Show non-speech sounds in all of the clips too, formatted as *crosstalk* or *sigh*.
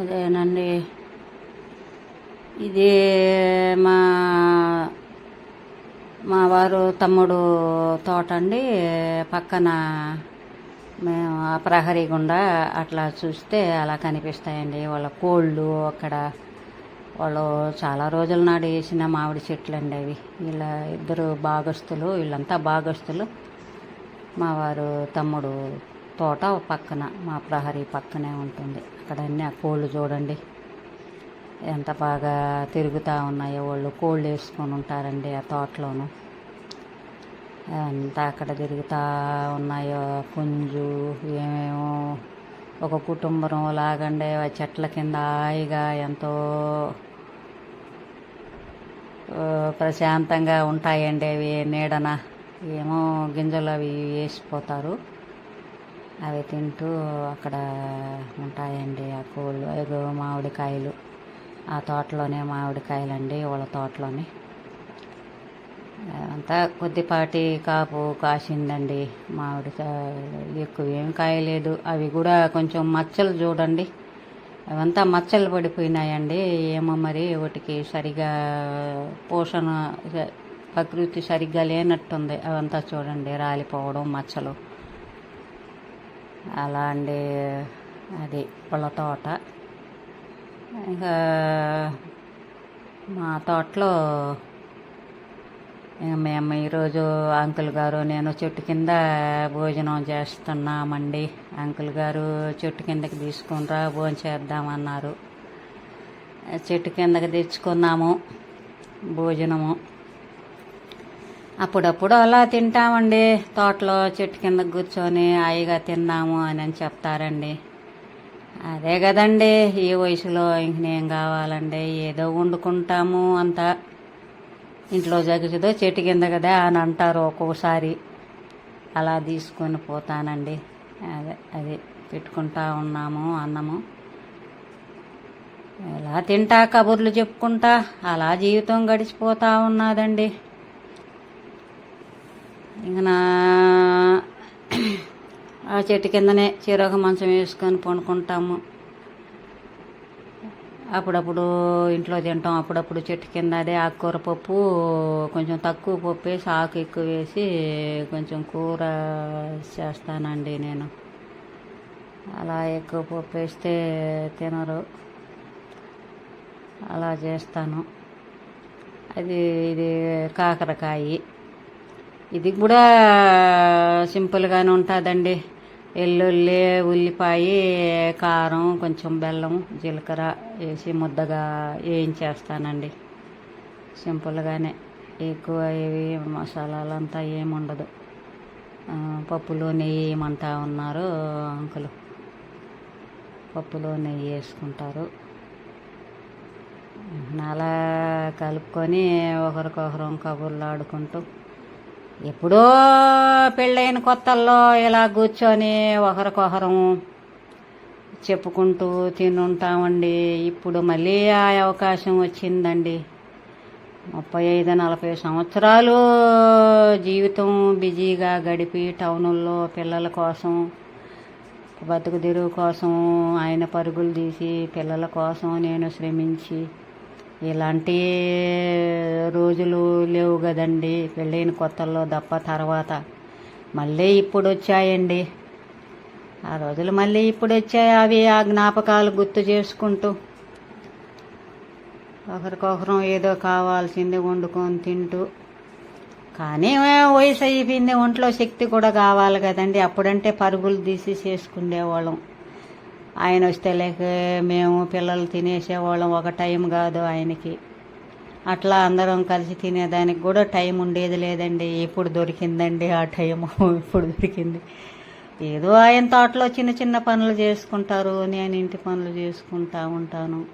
అదేనండి ఇది మా మా వారు తమ్ముడు తోట అండి పక్కన మేము ఆ ప్రహరీ గుండా అట్లా చూస్తే అలా కనిపిస్తాయండి. వాళ్ళ కోళ్ళు అక్కడ. వాళ్ళు చాలా రోజుల నాడు వేసిన మామిడి చెట్లు అండి అవి. వీళ్ళ ఇద్దరు భాగస్తులు వీళ్ళంతా భాగస్తులు మా వారు తమ్ముడు తోట పక్కన మా ప్రహరీ పక్కనే ఉంటుంది. అక్కడ ఆ కోళ్ళు చూడండి. ఎంత బాగా తిరుగుతూ ఉన్నాయో వాళ్ళు. కోళ్ళు వేసుకొని ఉంటారండి ఆ తోటలోను. ఎంత అక్కడ తిరుగుతూ ఉన్నాయో పుంజు ఏమేమో. ఒక కుటుంబం లాగండి ఆ చెట్ల కింద హాయిగా ఎంతో ప్రశాంతంగా ఉంటాయండి అవి నీడన. ఏమో గింజలు అవి వేసిపోతారు. అవి తింటూ అక్కడ ఉంటాయండి ఆ కోళ్ళు ఏదో మామిడికాయలు. ఆ తోటలోనే మామిడికాయలండి వాళ్ళ తోటలోనే. అంతా కొద్దిపాటి కాపు కాసిందండి మామిడికాయలు. ఎక్కువ ఏం కాయలేదు. అవి కూడా కొంచెం మచ్చలు చూడండి. అవంతా మచ్చలు పడిపోయినాయండి. ఏమో మరి వాటికి సరిగా పోషణ ప్రకృతి సరిగ్గా లేనట్టుంది. అవంతా చూడండి రాలిపోవడం మచ్చలు. అలాంటి అది పళ్ళ తోట. ఇంకా మా తోటలో ఇంక మేము ఈరోజు అంకుల్ గారు నేను చెట్టు కింద భోజనం చేస్తున్నామండి. అంకుల్ గారు చెట్టు కిందకి తీసుకునిరా భోజనం చేద్దామన్నారు. చెట్టు కిందకి తెచ్చుకున్నాము భోజనము. అప్పుడప్పుడు అలా తింటామండి. తోటలో చెట్టు కింద కూర్చొని హాయిగా తిన్నాము అని అని చెప్తారండి. అదే కదండి ఈ వయసులో ఇంకనేం కావాలండి? ఏదో వండుకుంటాము అంతా. ఇంట్లో జగచుదో చెట్టు కింద కదా అని అంటారు ఒక్కొక్కసారి అలా తీసుకొని పోతానండి. అదే అది పెట్టుకుంటా ఉన్నాము అన్నము. ఎలా తింటా కబుర్లు చెప్పుకుంటా అలా జీవితం గడిచిపోతా ఉన్నదండి. ఇంక నా ఆ చెట్టు కిందనే చీరొక మంచం వేసుకొని పండుకుంటాము. అప్పుడప్పుడు ఇంట్లో తింటాం. అప్పుడప్పుడు చెట్టు కింద అదే ఆకుకూర పప్పు కొంచెం తక్కువ పప్పు వేసి ఆకు ఎక్కువ వేసి కొంచెం కూర చేస్తానండి నేను. అలా ఎక్కువ పప్పు వేస్తే తినరు. అలా చేస్తాను. అది ఇది కాకరకాయ. ఇది కూడా సింపుల్గానే ఉంటుందండి. వెల్లుల్లి ఉల్లిపాయ కారం కొంచెం బెల్లం జీలకర్ర వేసి ముద్దగా వేయించేస్తానండి. సింపుల్గానే ఎక్కువ ఏవి మసాలాలు అంతా ఏమి ఉండదు. పప్పులో నెయ్యి వేయమంటా ఉన్నారు అంకులు? పప్పులో నెయ్యి వేసుకుంటారు. అలా కలుపుకొని ఒకరికొకరం కబుర్లు ఆడుకుంటూ ఎప్పుడో పెళ్ళైన కొత్తల్లో ఇలా కూర్చొని ఒకరికొకరం చెప్పుకుంటూ తినుంటామండి. ఇప్పుడు మళ్ళీ ఆ అవకాశం వచ్చిందండి. ముప్పై ఐదు నలభై సంవత్సరాలు జీవితం బిజీగా గడిపి టౌనుల్లో పిల్లల కోసం బతుకు తెరువు కోసం ఆయన పరుగులు తీసి పిల్లల కోసం నేను శ్రమించి ఇలాంటి రోజులు లేవు కదండి. పెళ్ళైన కొత్తల్లో తప్ప తర్వాత మళ్ళీ ఇప్పుడు వచ్చాయండి. ఆ రోజులు మళ్ళీ ఇప్పుడు వచ్చాయి. అవి ఆ జ్ఞాపకాలు గుర్తు చేసుకుంటూ ఒకరికొకరం ఏదో కావాల్సింది వండుకొని తింటూ. కానీ వయసు అయిపోయింది. ఒంట్లో శక్తి కూడా కావాలి కదండి. అప్పుడంటే పరుగులు తీసి చేసుకునేవాళ్ళం. ఆయన వస్తే లేక మేము పిల్లలు తినేసేవాళ్ళం ఒక టైం కాదు ఆయనకి. అట్లా అందరం కలిసి తినేదానికి కూడా టైం ఉండేది లేదండి. ఎప్పుడు దొరికిందండి ఆ టైము? *laughs* ఇప్పుడు దొరికింది? ఏదో ఆయన తోటలో చిన్న చిన్న పనులు చేసుకుంటారు నేను ఇంటి పనులు చేసుకుంటా ఉంటాను.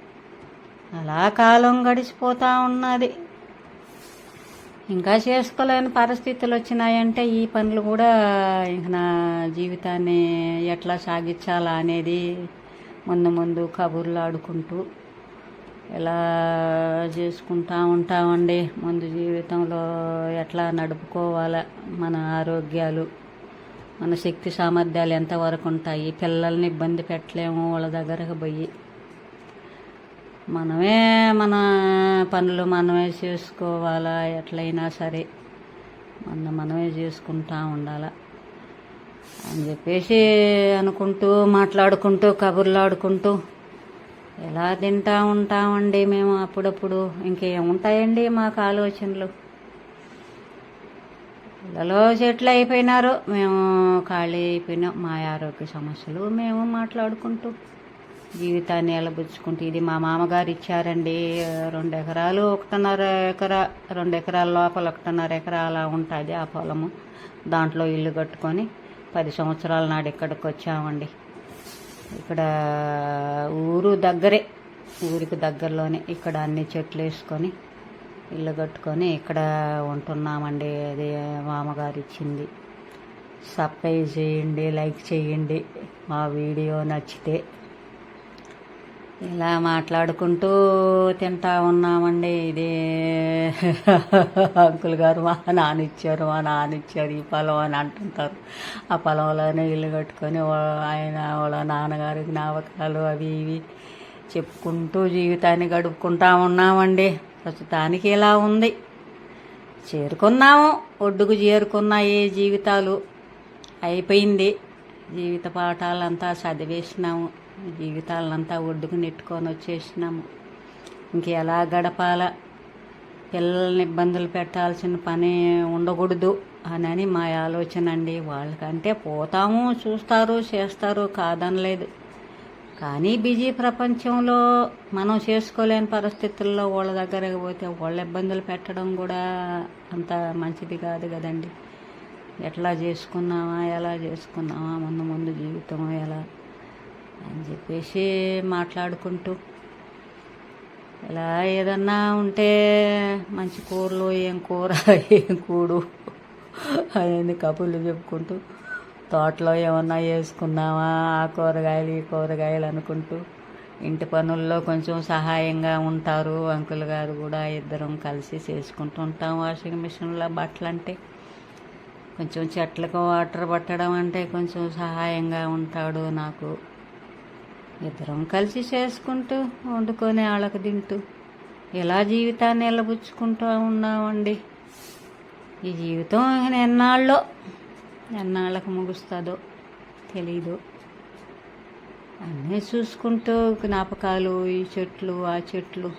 అలా కాలం గడిచిపోతూ ఉన్నది. ఇంకా చేసుకోలేని పరిస్థితులు వచ్చినాయంటే ఈ పనులు కూడా ఇంక నా జీవితాన్ని ఎట్లా సాగించాలా అనేది ముందు ముందు కబుర్లు ఆడుకుంటూ ఎలా చేసుకుంటా ఉంటామండి. ముందు జీవితంలో ఎట్లా నడుపుకోవాలా? మన ఆరోగ్యాలు మన శక్తి సామర్థ్యాలు ఎంతవరకు ఉంటాయి? పిల్లల్ని ఇబ్బంది పెట్టలేము వాళ్ళ దగ్గరకు పోయి మనమే మన పనులు మనమే చేసుకోవాలా ఎట్లయినా సరే. మన మనమే చేసుకుంటా ఉండాలా. అని చెప్పేసి అనుకుంటూ మాట్లాడుకుంటూ కబుర్లాడుకుంటూ ఎలా తింటా ఉంటామండి మేము అప్పుడప్పుడు? ఇంకేముంటాయండి మాకు ఆలోచనలు? పిల్లలు చెట్లు అయిపోయినారు మేము ఖాళీ అయిపోయినాం. మా ఆరోగ్య సమస్యలు మేము మాట్లాడుకుంటూ. జీవితాన్ని ఎలబుచ్చుకుంటే ఇది మా మామగారు ఇచ్చారండి. రెండు ఎకరాలు ఒకటిన్నర ఎకరా రెండు ఎకరాల లోపల ఒకటిన్నర ఎకరా అలా ఉంటుంది ఆ పొలము. దాంట్లో ఇల్లు కట్టుకొని పది సంవత్సరాల నాడు ఇక్కడికి వచ్చామండి. ఇక్కడ ఊరు దగ్గరే ఊరికి దగ్గరలోనే ఇక్కడ అన్ని చెట్లు వేసుకొని ఇల్లు కట్టుకొని ఇక్కడ ఉంటున్నామండి. అది మామగారు ఇచ్చింది. సబ్స్క్రైబ్ చేయండి లైక్ చేయండి. మా వీడియో నచ్చితే ఇలా మాట్లాడుకుంటూ తింటా ఉన్నామండి. ఇది *laughs* అంకుల్ గారు మా నాన్న ఇచ్చారు మా నాన్న ఇచ్చారు ఈ పొలం అని అంటుంటారు. ఆ పొలంలోనే ఇల్లు కట్టుకొని ఆయన వాళ్ళ నాన్నగారి జ్ఞాపకాలు అవి ఇవి చెప్పుకుంటూ జీవితాన్ని గడుపుకుంటా ఉన్నామండి. ప్రస్తుతానికి ఇలా ఉంది. చేరుకున్నాము. ఒడ్డుకు చేరుకున్నాయి జీవితాలు అయిపోయింది. జీవిత పాఠాలంతా చదివేసినాము. జీవితాలంతా ఒడ్డుకు నెట్టుకొని వచ్చేసినాము. ఇంకెలా గడపాలా? పిల్లల్ని ఇబ్బందులు పెట్టాల్సిన పని ఉండకూడదు అని మా ఆలోచన అండి. వాళ్ళకంటే పోతాము చూస్తారు చేస్తారు కాదనలేదు. కానీ బిజీ ప్రపంచంలో మనం చేసుకోలేని పరిస్థితుల్లో వాళ్ళ దగ్గరకు పోతే వాళ్ళ ఇబ్బందులు పెట్టడం కూడా అంత మంచిది కాదు కదండి. ఎట్లా చేసుకున్నామా ఎలా చేసుకున్నామా ముందు ముందు జీవితం ఎలా అని చెప్పేసి మాట్లాడుకుంటూ ఇలా ఏదన్నా ఉంటే మంచి కూరలు ఏం కూర ఏం కూడు అనేది కబుర్లు చెప్పుకుంటూ తోటలో ఏమన్నా వేసుకున్నామా ఆ కూరగాయలు ఈ కూరగాయలు అనుకుంటూ ఇంటి పనుల్లో కొంచెం సహాయంగా ఉంటారు అంకుల్ గారు కూడా ఇద్దరం కలిసి చేసుకుంటూ ఉంటాం వాషింగ్ మిషన్లో బట్టలు అంటే కొంచెం చెట్లకు వాటర్ పట్టడం అంటే కొంచెం సహాయంగా ఉంటాడు నాకు. ఇద్దరం కలిసి చేసుకుంటూ వండుకొని వాళ్ళకి తింటూ ఇలా జీవితాన్ని నిలబుచ్చుకుంటూ ఉన్నామండి. ఈ జీవితం ఎన్నాళ్ళో ఎన్నాళ్ళకు ముగుస్తుందో తెలీదు. అన్నీ చూసుకుంటూ జ్ఞాపకాలు ఈ చెట్లు ఆ చెట్లు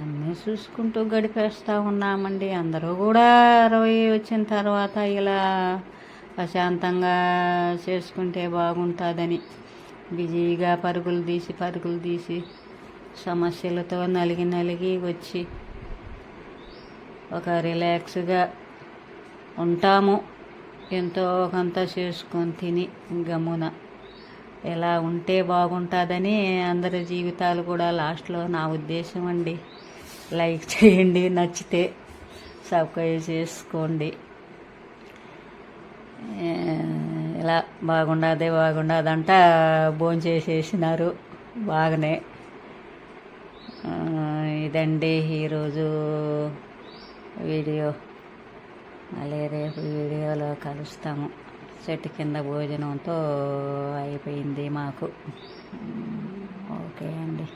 అన్నీ చూసుకుంటూ గడిపేస్తూ ఉన్నామండి. అందరూ కూడా అరవై వచ్చిన తర్వాత ఇలా ప్రశాంతంగా చేసుకుంటే బాగుంటుందని. బిజీగా పరుగులు తీసి పరుగులు తీసి సమస్యలతో నలిగి నలిగి వచ్చి ఒక రిలాక్స్గా ఉంటాము. ఎంతో కొంత చేసుకొని తిని గమ్మున. ఎలా ఉంటే బాగుంటుందని అందరి జీవితాలు కూడా లాస్ట్లో నా ఉద్దేశం అండి. లైక్ చేయండి నచ్చితే సబ్స్క్రైబ్ చేసుకోండి. ఇలా బాగుండదే బాగుండదంట. భోంచేసేసినారు బాగానే. ఇదండి ఈరోజు వీడియో. మళ్ళీ రేపు వీడియోలో కలుస్తాము. చెట్టు కింద భోజనంతో అయిపోయింది మాకు. ఓకే అండి.